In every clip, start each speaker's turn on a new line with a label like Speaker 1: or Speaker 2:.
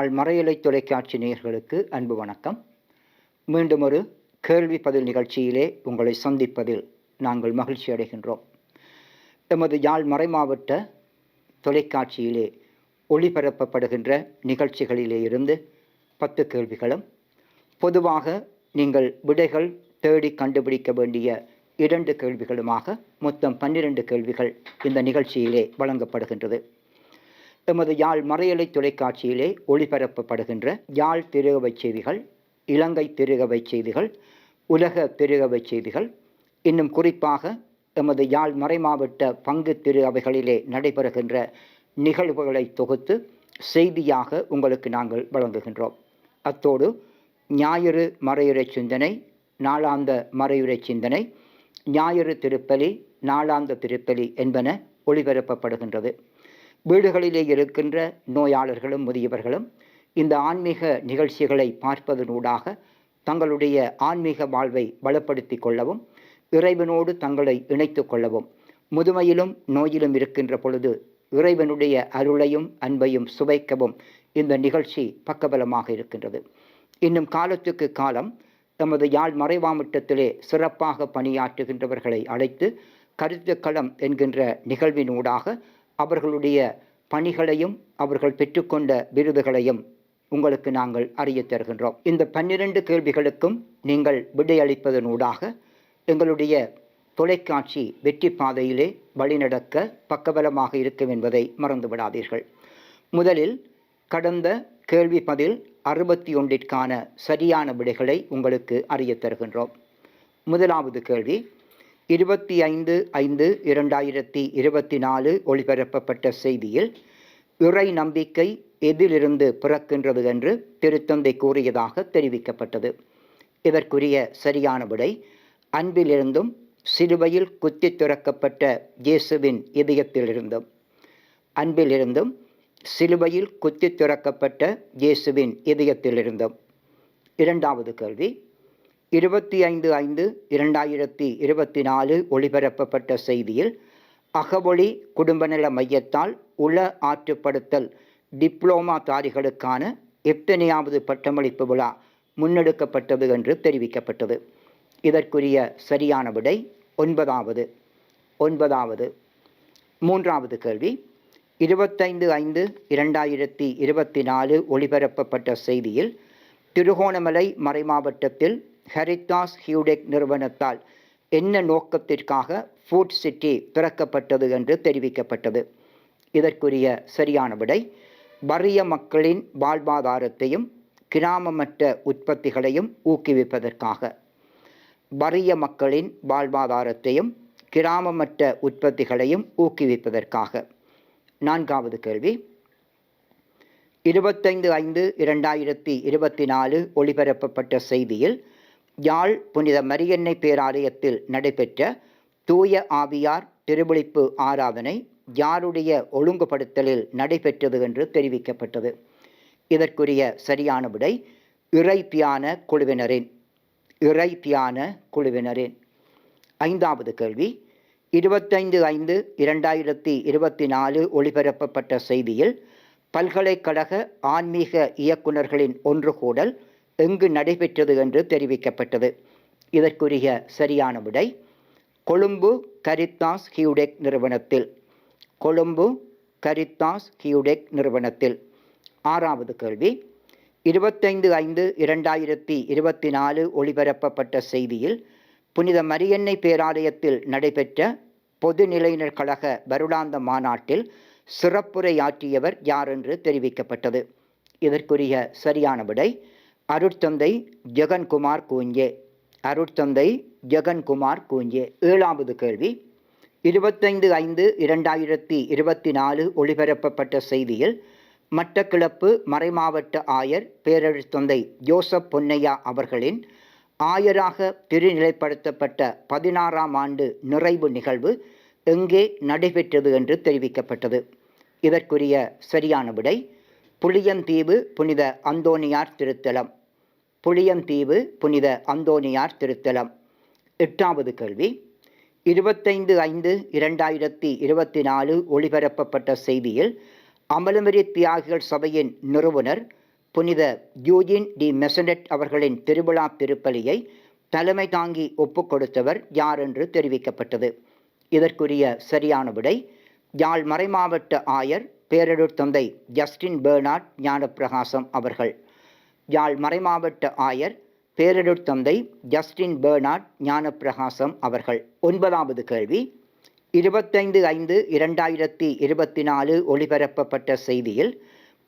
Speaker 1: யாழ் மறையலை தொலைக்காட்சி நேயர்களுக்கு அன்பு வணக்கம். மீண்டும் ஒரு கேள்வி பதில் நிகழ்ச்சியிலே உங்களை சந்திப்பதில் நாங்கள் மகிழ்ச்சி அடைகின்றோம். எமது யாழ் மறைமாவட்ட தொலைக்காட்சியிலே ஒளிபரப்பப்படுகின்ற நிகழ்ச்சிகளிலே இருந்து பத்து கேள்விகளும். பொதுவாக நீங்கள் விடைகள் தேடி கண்டுபிடிக்க வேண்டிய இரண்டு கேள்விகளுமாக மொத்தம் பன்னிரண்டு கேள்விகள் இந்த நிகழ்ச்சியிலே வழங்கப்படுகின்றது. எமது யாழ் மறையலை தொலைக்காட்சியிலே ஒளிபரப்பப்படுகின்ற யாழ் திருகவை செய்திகள் இலங்கை திருகவை செய்திகள் உலக திருகவை செய்திகள். இன்னும் குறிப்பாக எமது யாழ் மறைமாவட்ட பங்கு திரு அவைகளிலே நடைபெறுகின்ற நிகழ்வுகளை தொகுத்து செய்தியாக உங்களுக்கு நாங்கள் வழங்குகின்றோம். அத்தோடு ஞாயிறு மறையுறை சிந்தனை நாளாந்த மறையுறை சிந்தனை ஞாயிறு திருப்பலி நாளாந்த திருப்பலி என்பன ஒளிபரப்பப்படுகின்றது. வீடுகளிலே இருக்கின்ற நோயாளர்களும் முதியவர்களும் இந்த ஆன்மீக நிகழ்ச்சிகளை பார்ப்பதனூடாக தங்களுடைய ஆன்மீக வாழ்வை பலப்படுத்தி கொள்ளவும் இறைவனோடு தங்களை இணைத்து கொள்ளவும் முதுமையிலும் நோயிலும் இருக்கின்ற பொழுது இறைவனுடைய அருளையும் அன்பையும் சுவைக்கவும் இந்த நிகழ்ச்சி பக்கபலமாக இருக்கின்றது. இன்னும் காலத்துக்கு காலம் தமது யாழ் மறைவாமட்டத்திலே சிறப்பாக பணியாற்றுகின்றவர்களை அழைத்து கருத்துக்களம் என்கின்ற நிகழ்வினூடாக அவர்களுடைய பணிகளையும் அவர்கள் பெற்றுக்கொண்ட விருதுகளையும் உங்களுக்கு நாங்கள் அறிய தருகின்றோம். இந்த பன்னிரண்டு கேள்விகளுக்கும் நீங்கள் விடையளிப்பதனூடாக எங்களுடைய தொலைக்காட்சி வெற்றி பாதையிலே வழிநடக்க பக்கபலமாக இருக்கும் என்பதை மறந்துவிடாதீர்கள். முதலில் கடந்த கேள்வி பதில் அறுபத்தி ஒன்றிற்கான சரியான விடைகளை உங்களுக்கு அறிய தருகின்றோம். முதலாவது கேள்வி இருபத்தி ஐந்து ஐந்து இரண்டாயிரத்தி இருபத்தி நாலு ஒளிபரப்பப்பட்ட செய்தியில் இறை நம்பிக்கை எதிலிருந்து பிறக்கின்றது என்று திருத்தந்தை கூறியதாக தெரிவிக்கப்பட்டது. இதற்குரிய சரியான விடை அன்பிலிருந்தும் சிலுவையில் குத்தி துறக்கப்பட்ட இயேசுவின் இதயத்திலிருந்தும். அன்பிலிருந்தும் சிலுவையில் குத்தி துறக்கப்பட்ட இயேசுவின் இதயத்திலிருந்தும். இரண்டாவது கேள்வி இருபத்தி ஐந்து ஐந்து இரண்டாயிரத்தி இருபத்தி நாலு ஒளிபரப்பப்பட்ட செய்தியில் அகவொளி குடும்பநல மையத்தால் உள ஆற்றுப்படுத்தல் டிப்ளோமா தாரிகளுக்கான எத்தனையாவது பட்டமளிப்பு விழா முன்னெடுக்கப்பட்டது என்று தெரிவிக்கப்பட்டது. இதற்குரிய சரியான விடை ஒன்பதாவது. ஒன்பதாவது. மூன்றாவது கேள்வி. இருபத்தைந்து ஐந்து இரண்டாயிரத்தி இருபத்தி நாலு ஒளிபரப்பப்பட்ட செய்தியில் திருகோணமலை மறைமாவட்டத்தில் ஹரிதாஸ் ஹியூடெக் நிறுவனத்தால் என்ன நோக்கத்திற்காக ஃபுட் சிட்டி திறக்கப்பட்டது என்று தெரிவிக்கப்பட்டது. இதற்குரிய சரியான விடை வறிய மக்களின் வாழ்வாதாரத்தையும் கிராமமற்ற உற்பத்திகளையும் ஊக்குவிப்பதற்காக. வறிய மக்களின் வாழ்வாதாரத்தையும் கிராமமற்ற உற்பத்திகளையும் ஊக்குவிப்பதற்காக. நான்காவது கேள்வி. இருபத்தைந்து ஐந்து இரண்டாயிரத்தி இருபத்தி நாலு ஒளிபரப்பப்பட்ட செய்தியில் யாழ் புனித மரியன்னை பேராலயத்தில் நடைபெற்ற தூய ஆவியார் திருவிழிப்பு ஆராதனை யாருடைய ஒழுங்குபடுத்தலில் நடைபெற்றது என்று தெரிவிக்கப்பட்டது. இதற்குரிய சரியான விடை இறைப்பியான குழுவினரின் இறைப்பியான குழுவினரின். ஐந்தாவது கேள்வி. இருபத்தைந்து ஐந்து இரண்டாயிரத்தி இருபத்தி நாலு ஒளிபரப்பப்பட்ட செய்தியில் பல்கலைக்கழக ஆன்மீக இயக்குநர்களின் ஒன்று கூடல் எங்கு நடைபெற்றது என்று தெரிவிக்கப்பட்டது. இதற்குரிய சரியான விடை கொழும்பு கரித்தாஸ் ஹியூடெக் நிறுவனத்தில். கொழும்பு கரித்தாஸ் ஹியூடெக் நிறுவனத்தில். ஆறாவது கேள்வி இருபத்தைந்து ஐந்து இரண்டாயிரத்தி இருபத்தி நாலு ஒளிபரப்பப்பட்ட செய்தியில் புனித மரியன்னை பேராலயத்தில் நடைபெற்ற பொதுநிலையினர் கழக வருடாந்த மாநாட்டில் சிறப்புரையாற்றியவர் யார் என்று தெரிவிக்கப்பட்டது. இதற்குரிய சரியான விடை அருட்தந்தை ஜெகன்குமார் கூஞ்சே. அருட்தந்தை ஜெகன்குமார் கூஞ்சே. ஏழாவது கேள்வி. இருபத்தைந்து ஐந்து இரண்டாயிரத்தி இருபத்தி நாலு ஒளிபரப்பப்பட்ட செய்தியில் மட்டக்கிளப்பு மறைமாவட்ட ஆயர் பேரழுத்தந்தை ஜோசப் பொன்னையா அவர்களின் ஆயராக திருநிலைப்படுத்தப்பட்ட பதினாறாம் ஆண்டு நிறைவு நிகழ்வு எங்கே நடைபெற்றது என்று தெரிவிக்கப்பட்டது. இதற்குரிய சரியான விடை புளியந்தீவு புனித அந்தோனியார் திருத்தலம். புளியந்தீவு புனித அந்தோனியார் திருத்தலம். எட்டாவது கேள்வி. இருபத்தைந்து ஐந்து இரண்டாயிரத்தி இருபத்தி நாலு ஒளிபரப்பப்பட்ட செய்தியில் அமலமரி தியாகிகள் சபையின் நிறுவனர் புனித ஜூஜின் டி மெசனட் அவர்களின் திருவிழா திருப்பலியை தலைமை தாங்கி ஒப்புக் கொடுத்தவர் யார் என்று தெரிவிக்கப்பட்டது. இதற்குரிய சரியான விடை யாழ் மறைமாவட்ட ஆயர் பேரடூர் தந்தை ஜஸ்டின் பேர்னார்ட் ஞானப்பிரகாசம் அவர்கள். யாழ் மறைமாவட்ட ஆயர் பேரிடர் தந்தை ஜஸ்டின் பேர்னாட் ஞானப்பிரகாசம் அவர்கள். ஒன்பதாவது கேள்வி. இருபத்தைந்து ஐந்து இரண்டாயிரத்தி இருபத்தி நாலு ஒளிபரப்பப்பட்ட செய்தியில்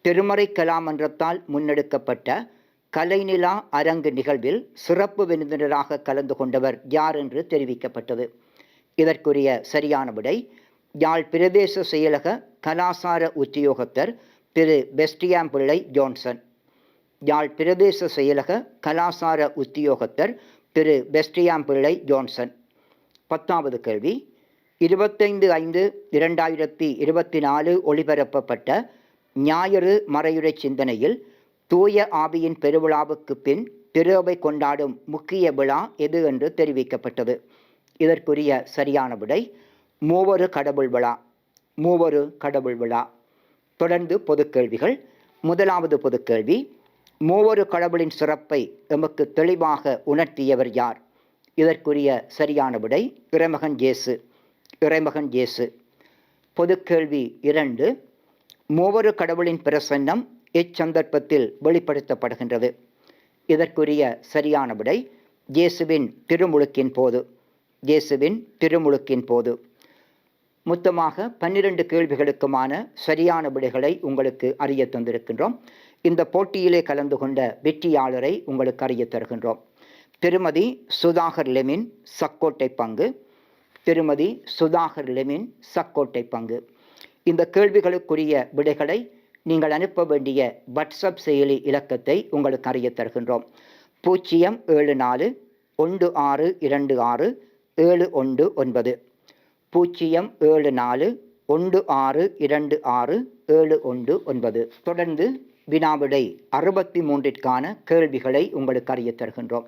Speaker 1: திருமறை கலாமன்றத்தால் முன்னெடுக்கப்பட்ட கலைநிலா அரங்கு நிகழ்வில் சிறப்பு விருந்தினராக கலந்து கொண்டவர் யார் என்று தெரிவிக்கப்பட்டது. இதற்குரிய சரியான விடை யாழ் பிரதேச செயலக கலாசார உத்தியோகத்தர் திரு பெஸ்டியாம் பிள்ளை ஜோன்சன். யாழ் பிரதேச செயலக கலாசார உத்தியோகத்தர் திரு பெஸ்டியாம் பிள்ளை ஜோன்சன். பத்தாவது கேள்வி. இருபத்தைந்து ஐந்து இரண்டாயிரத்தி இருபத்தி நாலு ஒளிபரப்பப்பட்ட ஞாயிறு மறையுறை சிந்தனையில் தூய ஆவியின் பெருவிழாவுக்கு பின் திருவை கொண்டாடும் முக்கிய விழா எது என்று தெரிவிக்கப்பட்டது. இதற்குரிய சரியான விடை மூவரு கடவுள் விழா. மூவரு கடவுள் விழா. தொடர்ந்து பொதுக்கேள்விகள் முதலாவது பொதுக்கேள்வி மூவரு கடவுளின் சிறப்பை எமக்கு தெளிவாக உணர்த்தியவர் யார்? இதற்குரிய சரியான விடை இறைமகன் ஜேசு இறைமகன் ஜேசு பொதுக்கேள்வி இரண்டு. மூவரு கடவுளின் பிரசன்னம் இச்சந்தர்ப்பத்தில் வெளிப்படுத்தப்படுகின்றது? இதற்குரிய சரியான விடை ஜேசுவின் திருமுழுக்கின் போது. ஜேசுவின் திருமுழுக்கின் போது. மொத்தமாக பன்னிரண்டு கேள்விகளுக்குமான சரியான விடைகளை உங்களுக்கு அறிய தந்திருக்கின்றோம். இந்த போட்டியிலே கலந்து கொண்ட வெற்றியாளரை உங்களுக்கு அறிய தருகின்றோம். திருமதி சுதாகர் லெமின் சக்கோட்டை பங்கு. திருமதி சுதாகர் லெமின் சக்கோட்டை பங்கு. இந்த கேள்விகளுக்குரிய விடைகளை நீங்கள் அனுப்ப வேண்டிய வாட்ஸ்அப் செயலி இலக்கத்தை உங்களுக்கு அறிய தருகின்றோம். பூஜ்ஜியம் ஏழு நாலு ஒன்று ஆறு இரண்டு ஆறு ஏழு ஒன்று ஒன்பது. பூஜ்ஜியம் ஏழு நாலு ஒன்று ஆறு இரண்டு ஆறு ஏழு ஒன்று ஒன்பது. தொடர்ந்து வினாவிடை அறுபத்தி மூன்றிற்கான கேள்விகளை உங்களுக்கு அறிய தருகின்றோம்.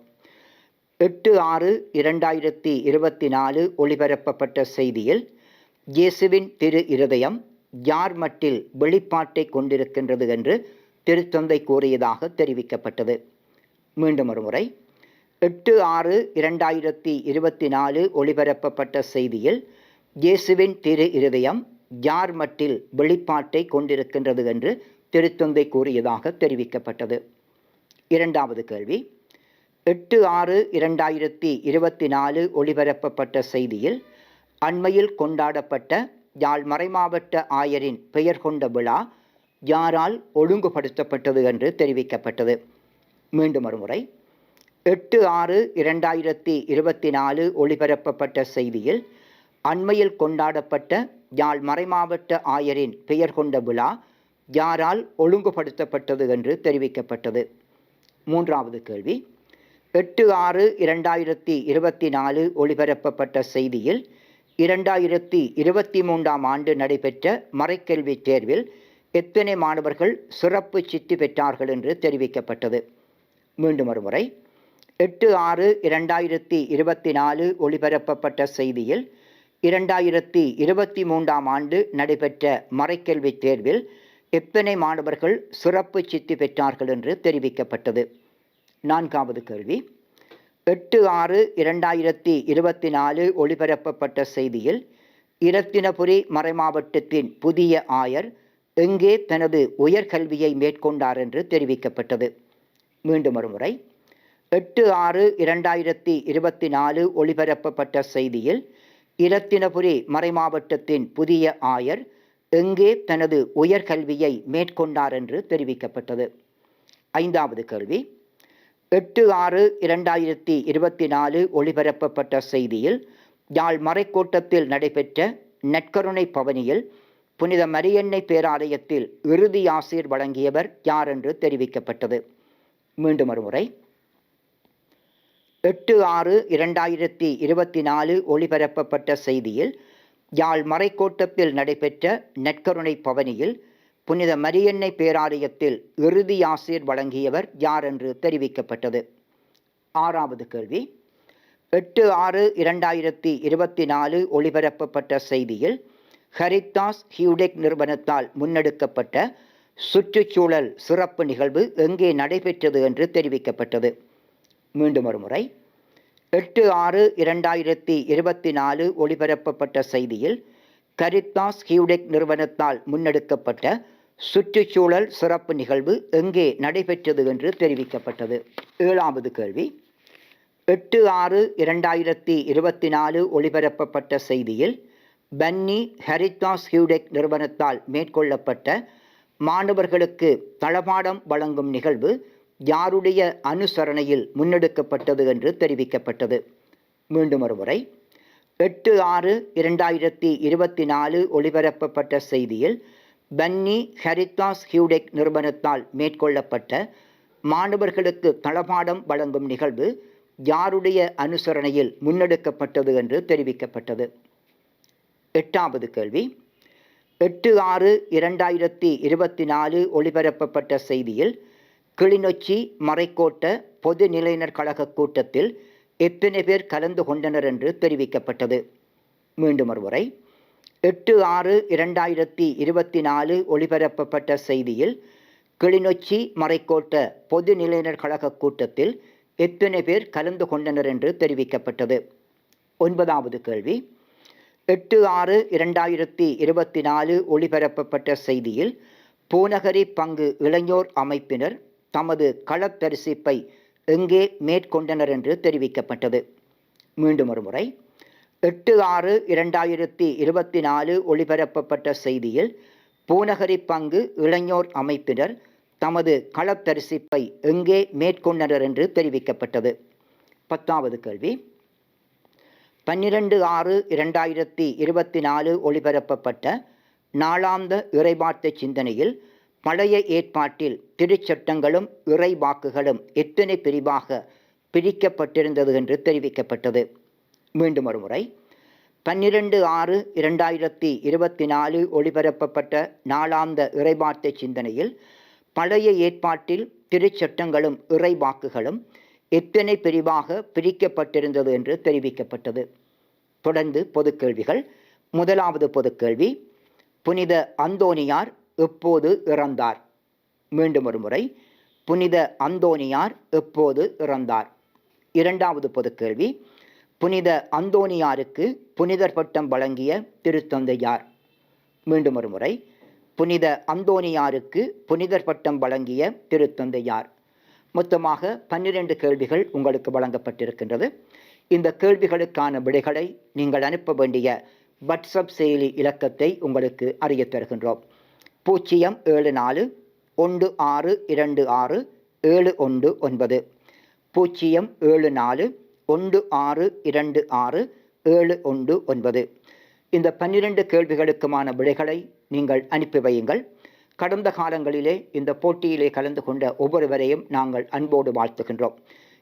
Speaker 1: எட்டு ஆறு இரண்டாயிரத்தி இருபத்தி நாலு ஒளிபரப்பப்பட்ட செய்தியில் இயேசுவின் திரு இருதயம் யார் மட்டில் வெளிப்பாட்டை கொண்டிருக்கின்றது என்று திருத்தந்தை கூறியதாக தெரிவிக்கப்பட்டது. மீண்டும் ஒருமுறை எட்டு ஆறு இரண்டாயிரத்தி இருபத்தி நாலு ஒளிபரப்பப்பட்ட செய்தியில் இயேசுவின் திரு இருதயம் யார் மட்டில் வெளிப்பாட்டை கொண்டிருக்கின்றது என்று திருத்தந்தை கூறியதாக தெரிவிக்கப்பட்டது. இரண்டாவது கேள்வி. எட்டு ஆறு இரண்டாயிரத்தி இருபத்தி நாலு ஒளிபரப்பப்பட்ட செய்தியில் அண்மையில் கொண்டாடப்பட்ட யாழ் மறைமாவட்ட ஆயரின் பெயர் கொண்ட விழா யாரால் ஒழுங்குபடுத்தப்பட்டது என்று தெரிவிக்கப்பட்டது. மீண்டும் ஒருமுறை. எட்டு ஆறு இரண்டாயிரத்தி இருபத்தி நாலு ஒளிபரப்பப்பட்ட செய்தியில் அண்மையில் கொண்டாடப்பட்ட யாழ் மறைமாவட்ட ஆயரின் பெயர் கொண்ட விழா யாரால் ஒழுங்குபடுத்தப்பட்டது என்று தெரிவிக்கப்பட்டது. மூன்றாவது கேள்வி. எட்டு ஆறு இரண்டாயிரத்தி இருபத்தி நாலு ஒளிபரப்பப்பட்ட செய்தியில் இரண்டாயிரத்தி இருபத்தி மூன்றாம் ஆண்டு நடைபெற்ற மறைக்கல்வி தேர்வில் எத்தனை மாணவர்கள் சிறப்பு சித்தி பெற்றார்கள் என்று தெரிவிக்கப்பட்டது. மீண்டும் ஒரு முறை எட்டு ஆறு இரண்டாயிரத்தி இருபத்தி நாலு ஒளிபரப்பப்பட்ட செய்தியில் இரண்டாயிரத்தி இருபத்தி மூன்றாம் ஆண்டு நடைபெற்ற மறைக்கல்வி தேர்வில் எத்தனை மாணவர்கள் சிறப்பு சித்தி பெற்றார்கள் என்று தெரிவிக்கப்பட்டது? நான்காவது கேள்வி. எட்டு ஆறு இரண்டாயிரத்தி இருபத்தி நாலு ஒளிபரப்பப்பட்ட செய்தியில் இரத்தினபுரி மறைமாவட்டத்தின் புதிய ஆயர் எங்கே தனது உயர்கல்வியை மேற்கொண்டார் என்று தெரிவிக்கப்பட்டது. மீண்டும் ஒருமுறை. எட்டு ஆறு இரண்டாயிரத்தி இருபத்தி நாலு ஒளிபரப்பப்பட்ட செய்தியில் இலத்தினபுரி மறைமாவட்டத்தின் புதிய ஆயர் எங்கே தனது உயர்கல்வியை மேற்கொண்டார் என்று தெரிவிக்கப்பட்டது. ஐந்தாவது கேள்வி. எட்டு ஆறு இரண்டாயிரத்தி இருபத்தி நாலு ஒளிபரப்பப்பட்ட செய்தியில் யாழ் மறைக்கோட்டத்தில் நடைபெற்ற நற்கருணை பவனியில் புனித மரியன்னை பேராலயத்தில் இறுதி ஆசிர் வழங்கியவர் யார் என்று தெரிவிக்கப்பட்டது. மீண்டும் ஒருமுறை எட்டு ஆறு இரண்டாயிரத்தி இருபத்தி நாலு ஒளிபரப்பப்பட்ட செய்தியில் யாழ் மறைக்கோட்டத்தில் நடைபெற்ற நற்கருணை பவனியில் புனித மரியன்னை பேராலயத்தில் இறுதி ஆசீர் வழங்கியவர் யார் என்று தெரிவிக்கப்பட்டது. ஆறாவது கேள்வி. எட்டு ஆறு இரண்டாயிரத்தி இருபத்தி நாலு ஒளிபரப்பப்பட்ட செய்தியில் ஹரித்தாஸ் ஹியூடெக் நிறுவனத்தால் முன்னெடுக்கப்பட்ட சுற்றுச்சூழல் சிறப்பு நிகழ்வு எங்கே நடைபெற்றது என்று தெரிவிக்கப்பட்டது. மீண்டும் ஒரு முறை எட்டு ஆறு இரண்டாயிரத்தி இருபத்தி நாலு ஒளிபரப்பப்பட்ட செய்தியில் கரித்தாஸ் ஹியூடெக் நிறுவனத்தால் முன்னெடுக்கப்பட்ட சுற்றுச்சூழல் சிறப்பு நிகழ்வு எங்கே நடைபெற்றது என்று தெரிவிக்கப்பட்டது. ஏழாவது கேள்வி. எட்டு ஆறு இரண்டாயிரத்தி இருபத்தி நாலு ஒளிபரப்பப்பட்ட செய்தியில் பன்னி ஹரித்தாஸ் ஹியூடெக் நிறுவனத்தால் மேற்கொள்ளப்பட்ட மாணவர்களுக்கு தளபாடம் வழங்கும் நிகழ்வு யாருடைய அனுசரணையில் முன்னெடுக்கப்பட்டது என்று தெரிவிக்கப்பட்டது. மீண்டும் ஒருமுறை எட்டு ஆறு இரண்டாயிரத்தி இருபத்தி நாலு ஒளிபரப்பப்பட்ட செய்தியில் பன்னி ஹரித்தாஸ் ஹியூடெக் நிறுவனத்தால் மேற்கொள்ளப்பட்ட மாணவர்களுக்கு தளபாடம் வழங்கும் நிகழ்வு யாருடைய அனுசரணையில் முன்னெடுக்கப்பட்டது என்று தெரிவிக்கப்பட்டது. எட்டாவது கேள்வி. எட்டு ஆறு இரண்டாயிரத்தி இருபத்தி நாலு ஒளிபரப்பப்பட்ட செய்தியில் கிளிநொச்சி மறைக்கோட்ட பொது நிலையினர் கழக கூட்டத்தில் எத்தனை பேர் கலந்து கொண்டனர் என்று தெரிவிக்கப்பட்டது. மீண்டும் ஒருமுறை. எட்டு ஆறு இரண்டாயிரத்தி இருபத்தி நாலு ஒளிபரப்பப்பட்ட செய்தியில் கிளிநொச்சி மறைக்கோட்ட பொது நிலையினர் கழக கூட்டத்தில் எத்தனை பேர் கலந்து கொண்டனர் என்று தெரிவிக்கப்பட்டது. ஒன்பதாவது கேள்வி. எட்டு ஆறு இரண்டாயிரத்தி இருபத்தி நாலு ஒளிபரப்பப்பட்ட செய்தியில் பூநகரி பங்கு இளைஞர் அமைப்பினர் தமது களத்தரிசிப்பை எங்கே மேற்கொண்டனர் என்று தெரிவிக்கப்பட்டது. மீண்டும் ஒரு முறை. எட்டு ஆறு இரண்டாயிரத்தி இருபத்தி நாலு ஒளிபரப்பப்பட்ட செய்தியில் பூநகரி பங்கு இளைஞர் அமைப்பினர் தமது களத்தரிசிப்பை எங்கே மேற்கொண்டனர் என்று தெரிவிக்கப்பட்டது. பத்தாவது கேள்வி. பன்னிரண்டு ஆறு இரண்டாயிரத்தி இருபத்தி நாலு ஒளிபரப்பப்பட்ட நாளாந்த இறைவார்த்தை சிந்தனையில் பழைய ஏற்பாட்டில் திருச்சட்டங்களும் இறைவாக்குகளும் எத்தனை பிரிவாக பிரிக்கப்பட்டிருந்தது என்று தெரிவிக்கப்பட்டது. மீண்டும் ஒருமுறை பன்னிரண்டு ஆறு இரண்டாயிரத்தி இருபத்தி நாலு ஒளிபரப்பப்பட்ட நாளாந்த இறைவார்த்தை சிந்தனையில் பழைய ஏற்பாட்டில் திருச்சட்டங்களும் இறைவாக்குகளும் எத்தனை பிரிவாக பிரிக்கப்பட்டிருந்தது என்று தெரிவிக்கப்பட்டது. தொடர்ந்து பொதுக்கேள்விகள். முதலாவது பொதுக்கேள்வி. புனித அந்தோனியார் எப்போது இறந்தார்? மீண்டும் ஒரு முறை புனித அந்தோனியார் எப்போது இறந்தார்? இரண்டாவது பொதுக்கேள்வி புனித அந்தோனியாருக்கு புனிதர் பட்டம் வழங்கிய திருத்தந்தை யார் மீண்டும் ஒரு முறை புனித அந்தோனியாருக்கு புனிதர் பட்டம் வழங்கிய திருத்தந்தை யார் மொத்தமாக பன்னிரண்டு கேள்விகள் உங்களுக்கு வழங்கப்பட்டிருக்கின்றது. இந்த கேள்விகளுக்கான விடைகளை நீங்கள் அனுப்ப வேண்டிய வாட்ஸ்அப் செயலி இலக்கத்தை உங்களுக்கு அறிய தருகின்றோம். பூஜ்ஜியம் ஏழு நாலு ஒன்று ஆறு இரண்டு ஆறு ஏழு ஒன்று ஒன்பது. பூஜ்ஜியம் ஏழு நாலு ஒன்று ஆறு இரண்டு ஆறு ஏழு ஒன்று ஒன்பது. இந்த பன்னிரண்டு கேள்விகளுக்குமான விடைகளை நீங்கள் அனுப்பி வையுங்கள். கடந்த காலங்களிலே இந்த போட்டியிலே கலந்து கொண்ட ஒவ்வொருவரையும் நாங்கள் அன்போடு வாழ்த்துகின்றோம்.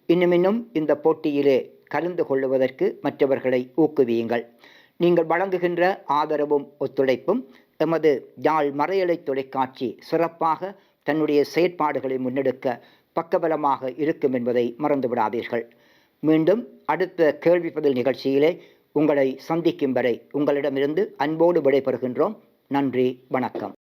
Speaker 1: இன்னும் இன்னும் இந்த போட்டியிலே கலந்து கொள்ளுவதற்கு மற்றவர்களை ஊக்குவியுங்கள். நீங்கள் வழங்குகின்ற ஆதரவும் ஒத்துழைப்பும் எமது யாழ் மறையலை தொலைக்காட்சி சிறப்பாக தன்னுடைய செயற்பாடுகளை முன்னெடுக்க பக்கபலமாக இருக்கும் என்பதை மறந்துவிடாதீர்கள். மீண்டும் அடுத்த கேள்வி பதில் நிகழ்ச்சியிலே உங்களை சந்திக்கும் வரை உங்களிடமிருந்து அன்போடு விடைபெறுகின்றோம். நன்றி வணக்கம்.